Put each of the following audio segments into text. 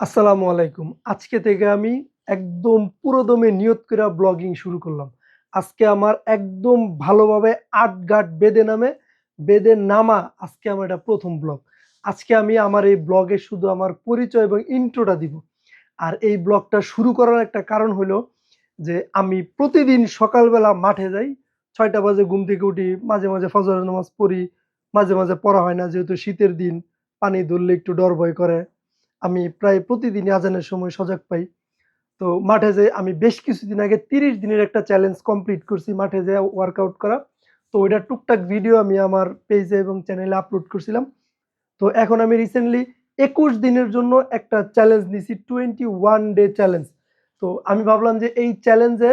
আসসালামু আলাইকুম। আজকে থেকে আমি একদম পুরোদমে নিয়ত করে ব্লগিং শুরু করলাম। আজকে আমার একদম ভালোভাবে আট গাট বেদে নামে, বেদে নামা আজকে আমার এটা প্রথম ব্লগ। আজকে আমি আমার এই ব্লগে শুধু আমার পরিচয় এবং ইন্ট্রোটা দিব। আর এই ব্লগটা শুরু করার একটা কারণ হলো যে আমি প্রতিদিন সকালবেলা মাঠে যাই, ছয়টা বাজে ঘুম থেকে উঠি, মাঝে মাঝে ফজরের নামাজ পড়ি, মাঝে মাঝে পড়া হয় না যেহেতু শীতের দিন, পানি ধরলে একটু ডর ভয় করে। আমি প্রায় প্রতিদিনই আজানের সময় সজাগ পাই। তো মাঠে যে আমি বেশ কিছুদিন আগে তিরিশ দিনের একটা চ্যালেঞ্জ কমপ্লিট করছি মাঠে যে ওয়ার্কআউট করা। তো ওইটা টুকটাক ভিডিও আমি আমার পেজে এবং চ্যানেলে আপলোড করছিলাম। তো এখন আমি রিসেন্টলি একুশ দিনের জন্য একটা চ্যালেঞ্জ নিছি টোয়েন্টি ওয়ান ডে চ্যালেঞ্জ তো আমি ভাবলাম যে এই চ্যালেঞ্জে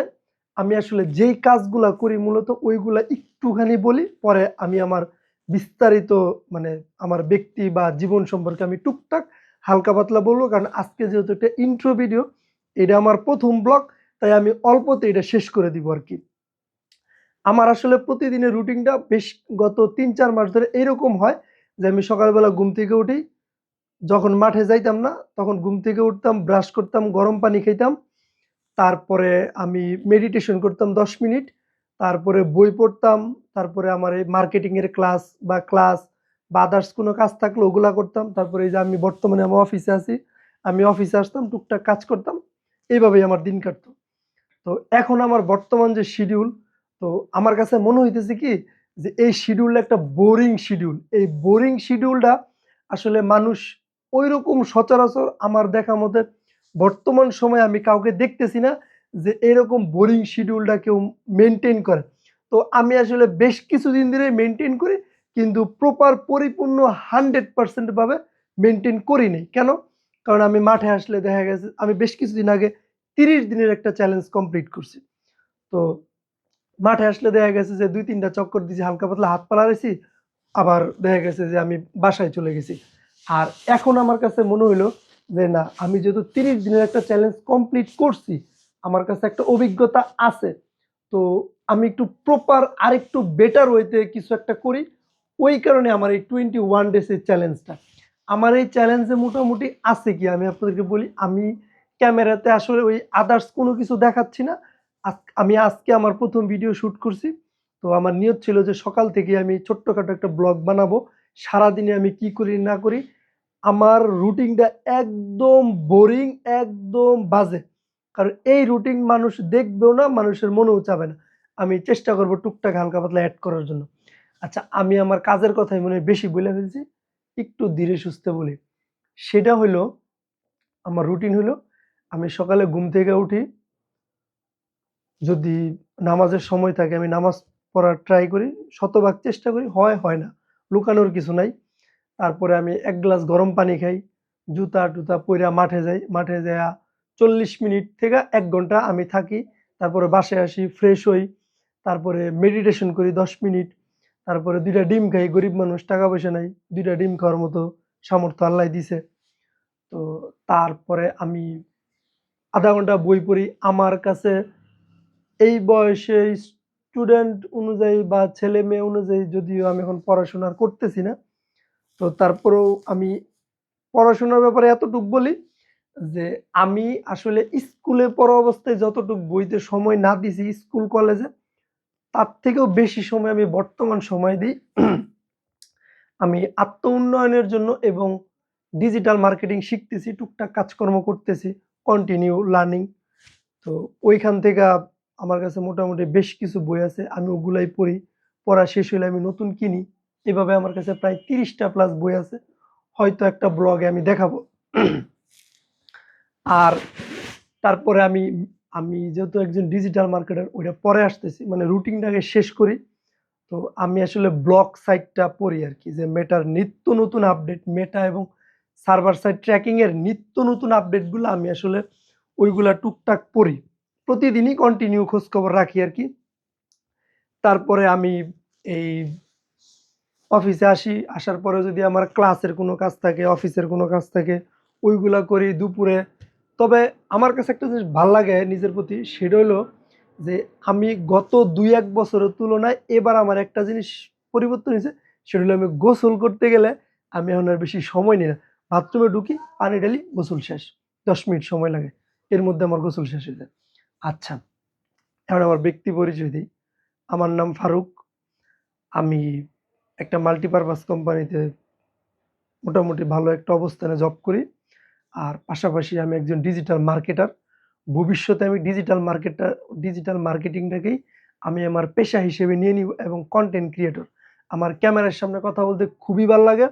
আমি আসলে যেই কাজগুলা করি মূলত ওইগুলা একটুখানি বলি, পরে আমি আমার বিস্তারিত মানে আমার ব্যক্তি বা জীবন সম্পর্কে আমি টুকটাক হালকা পাতলা বলব, কারণ আজকে যেহেতু একটা ইন্ট্রো ভিডিও এটা আমার প্রথম ব্লগ তাই আমি অল্পতে এটা শেষ করে দিব আর কি। আমার আসলে প্রতিদিনের রুটিনটা বেশ গত তিন চার মাস ধরে এরকম হয় যে আমি সকালবেলা ঘুম থেকে উঠি, যখন মাঠে যাইতাম না, তখন ঘুম থেকে উঠতাম ব্রাশ করতাম, গরম পানি খাইতাম, তারপরে আমি মেডিটেশন করতাম দশ মিনিট, তারপরে বই পড়তাম, তারপরে আমার এই মার্কেটিংয়ের ক্লাস বা ক্লাস বা আদার্স কোনো কাজ থাকলে ওগুলা করতাম। তারপরে এই যে আমি বর্তমানে আমার অফিসে আছি, আমি অফিসে আসতাম, টুকটাক কাজ করতাম, এইভাবেই আমার দিন কাটতো। তো এখন আমার বর্তমান যে শিডিউল তো আমার কাছে মনে হইতেছে কি যে এই শিডিউলটা একটা বোরিং শিডিউল এই বোরিং শিডিউলটা আসলে মানুষ ওই রকম সচরাচর আমার দেখা মতে বর্তমান সময়ে আমি কাউকে দেখতেছি না যে এরকম বোরিং শিডিউলটা কেউ মেনটেন করে। তো আমি আসলে বেশ কিছুদিন ধরে মেনটেন করি কিন্তু প্রপার পরিপূর্ণ হান্ড্রেড পার্সেন্ট ভাবে মেনটেন করিনি কেন? কারণ আমি মাঠে আসলে দেখা গেছে, আমি বেশ কিছুদিন আগে তিরিশ দিনের একটা চ্যালেঞ্জ কমপ্লিট করছি। তো মাঠে আসলে দেখা গেছে যে দুই তিনটা চক্কর দিয়েছি, হালকা পাতলা হাত পা রেছি আবার দেখা গেছে যে আমি বাসায় চলে গেছি। আর এখন আমার কাছে মনে হইল যে না, আমি যেহেতু তিরিশ দিনের একটা চ্যালেঞ্জ কমপ্লিট করছি, আমার কাছে একটা অভিজ্ঞতা আছে। তো আমি একটু প্রপার আরেকটু বেটার ওয়েতে কিছু একটা করি। ওই কারণে আমার এই টোয়েন্টি ওয়ান ডেসের চ্যালেঞ্জটা আমার এই চ্যালেঞ্জে মোটামুটি আছে কি? আমি আপনাদেরকে বলি, আমি ক্যামেরাতে আসলে ওই আদার্স কোনো কিছু দেখাচ্ছি না। আমি আজকে আমার প্রথম ভিডিও শ্যুট করছি। তো আমার নিয়ত ছিল যে সকাল থেকে আমি ছোট্টখাটো একটা ব্লগ বানাবো। সারাদিনে আমি কি করি, না করি, আমার রুটিনটা একদম বোরিং একদম বাজে। কারণ এই রুটিন মানুষ দেখবেও না, মানুষের মনেও চাবে না। আমি চেষ্টা করব টুকটাক হালকা পাতলা অ্যাড করার জন্য। আচ্ছা আমি আমার কাজের কথাই মনে বেশি বলে ফেলছি, একটু ধীরে সুস্থে বলি। সেটা হলো আমার রুটিন হলো আমি সকালে ঘুম থেকে উঠি, যদি নামাজের সময় থাকে আমি নামাজ পড়ার ট্রাই করি, শতভাগ চেষ্টা করি, হয় হয় না, লুকানোর কিছু নাই। তারপরে আমি এক গ্লাস গরম পানি খাই, জুতা টুতা পইরা মাঠে যাই, মাঠে যাইয়া চল্লিশ মিনিট থেকে এক ঘণ্টা আমি থাকি, তারপরে বাসায় আসি ফ্রেশ হই, তারপরে মেডিটেশন করি দশ মিনিট তারপরে দুইটা ডিম খাই, গরিব মানুষ, টাকা পয়সা নাই, দুইটা ডিম খাওয়ার মতো সামর্থ্য আল্লাহ দিছে। তো তারপরে আমি আধা ঘণ্টা বই পড়ি। আমার কাছে এই বয়সে স্টুডেন্ট অনুযায়ী বা ছেলে মেয়ে অনুযায়ী যদিও আমি এখন পড়াশোনা করতেছি না, তো তারপরেও আমি পড়াশোনার ব্যাপারে এতটুকু বলি যে আমি আসলে স্কুলে পড়া অবস্থায় যতটুকু বইতে সময় না দিছি স্কুল কলেজে তার থেকেও বেশি সময় আমি বর্তমান সময় দিই। আমি আত্ম উন্নয়নের জন্য এবং ডিজিটাল মার্কেটিং শিখতেছি, টুকটাক কাজকর্ম করতেছি কন্টিনিউ লার্নিং তো ওইখান থেকে আমার কাছে মোটামুটি বেশ কিছু বই আছে, আমি ওগুলাই পড়ি। পড়া শেষ হলে আমি নতুন কিনি। এভাবে আমার কাছে প্রায় তিরিশটা প্লাস বই আছে। হয়তো একটা ব্লগে আমি দেখাবো। আর তারপরে আমি আমি যেহেতু একজন ডিজিটাল মার্কেটার ওইটা পরে আসতেছি মানে রুটিনটাকে শেষ করি। তো আমি আসলে ব্লক সাইটটা পড়ি আর কি, যে মেটার নিত্য নতুন আপডেট মেটা এবং সার্ভার সাইট ট্র্যাকিং এর নিত্য নতুন আপডেটগুলো আমি আসলে ওইগুলা টুকটাক পড়ি। প্রতিদিনই কন্টিনিউ খোঁজখবর রাখি আর কি। তারপরে আমি এই অফিসে আসি, আসার পরে যদি আমার ক্লাসের কোনো কাজ থাকে অফিসের কোনো কাজ থাকে, ওইগুলা করি দুপুরে। তবে আমার কাছে একটা জিনিস ভালো লাগে নিজের প্রতি, সেটা হলো যে আমি গত দুই এক বছরের তুলনায় এবার আমার একটা জিনিস পরিবর্তন হয়েছে, সেটা হলো আমি গোসল করতে গেলে আমি এখন আর বেশি সময় নিই না। বাথরুমে ঢুকি, পানি ঢালি, গোসল শেষ। দশ মিনিট সময় লাগে, এর মধ্যে আমার গোসল শেষ হয়ে যায়। আচ্ছা এখন আমার ব্যক্তি পরিচয় দিই। আমার নাম ফারুক। আমি একটা মাল্টিপারপাস কোম্পানিতে মোটামুটি ভালো একটা অবস্থানে জব করি। আর পাশাপাশি আমি একজন ডিজিটাল মার্কেটার ভবিষ্যতে আমি ডিজিটাল মার্কেটার ডিজিটাল মার্কেটিংটাকেই আমি আমার পেশা হিসেবে নিয়ে নিব এবং কন্টেন্ট ক্রিয়েটর আমার ক্যামেরার সামনে কথা বলতে খুবই ভালো লাগে।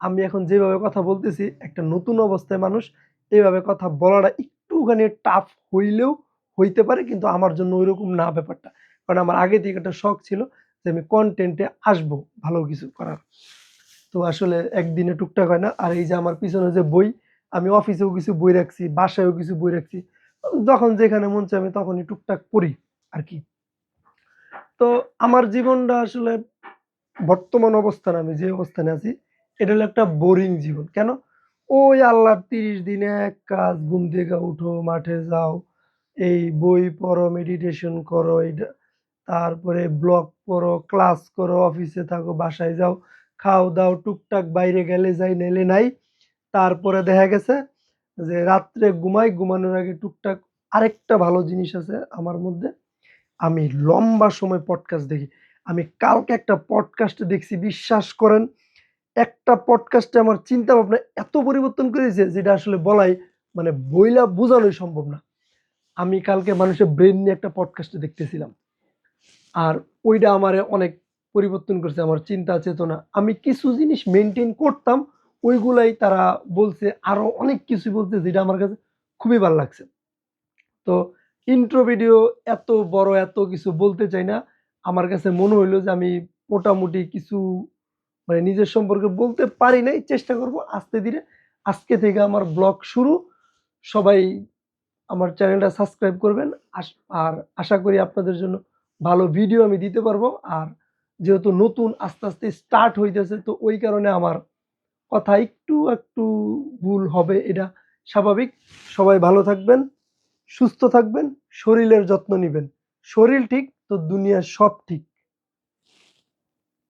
আমি এখন যেভাবে কথা বলতেছি, একটা নতুন অবস্থায় মানুষ এইভাবে কথা বলাটা একটুখানি টাফ হইলেও হইতে পারে, কিন্তু আমার জন্য ওইরকম না ব্যাপারটা। কারণ আমার আগে থেকে একটা শখ ছিল যে আমি কন্টেন্টে আসব ভালো কিছু করার। তো আসলে একদিনে টুকটাক হয় না। আর এই যে আমার পিছনে যে বই আমি অফিসেও কিছু বই রাখছি, বাসায়ও কিছু বই রাখছি। যখন যেখানে মন চাই আমি তখনই টুকটাক পড়ি আর কি। তো আমার জীবনটা আসলে বর্তমান অবস্থান, আমি যে অবস্থানে আছি, এটা হলো একটা বোরিং জীবন। কেন? ওই আল্লাহ তিরিশ দিনে এক কাজ, ঘুম থেকে উঠো, মাঠে যাও, এই বই পড়ো মেডিটেশন করো এটা তারপরে ব্লগ পড়ো ক্লাস করো, অফিসে থাকো, বাসায় যাও, খাও দাও, টুকটাক বাইরে গেলে যাই নেলে নাই। তারপরে দেখা গেছে যে রাত্রে ঘুমাই, ঘুমানোর আগে টুকটাক আরেকটা ভালো জিনিস আছে আমার মধ্যে। আমি লম্বা সময় পডকাস্ট দেখি। আমি কালকে একটা পডকাস্টে দেখছি, বিশ্বাস করেন, একটা পডকাস্টে আমার চিন্তা ভাবনা এত পরিবর্তন করেছে যেটা আসলে বলাই মানে বইলা বোঝানোই সম্ভব না। আমি কালকে মানুষের ব্রেন নিয়ে একটা পডকাস্টে দেখতেছিলাম। আর ওইটা আমার অনেক পরিবর্তন করছে, আমার চিন্তা, চেতনা। আমি কিছু জিনিস মেনটেন করতাম ওইগুলাই তারা বলছে, আরও অনেক কিছু বলছে যেটা আমার কাছে খুবই ভালো লাগছে। তো ইন্ট্রো ভিডিও এত বড়, এত কিছু বলতে চাই না। আমার কাছে মনে হইল যে আমি মোটামুটি কিছু মানে নিজের সম্পর্কে বলতে পারি নাই, চেষ্টা করব আস্তে ধীরে। আজকে থেকে আমার ব্লগ শুরু। সবাই আমার চ্যানেলটা সাবস্ক্রাইব করবেন। আর আশা করি আপনাদের জন্য ভালো ভিডিও আমি দিতে পারব। আর যেহেতু নতুন, আস্তে আস্তে স্টার্ট হইতেছে, তো ওই কারণে আমার কথা একটু একটু ভুল হবে, এটা স্বাভাবিক। সবাই ভালো থাকবেন, সুস্থ থাকবেন, শরীরের যত্ন নেবেন। শরীর ঠিক, তো দুনিয়ার সব ঠিক।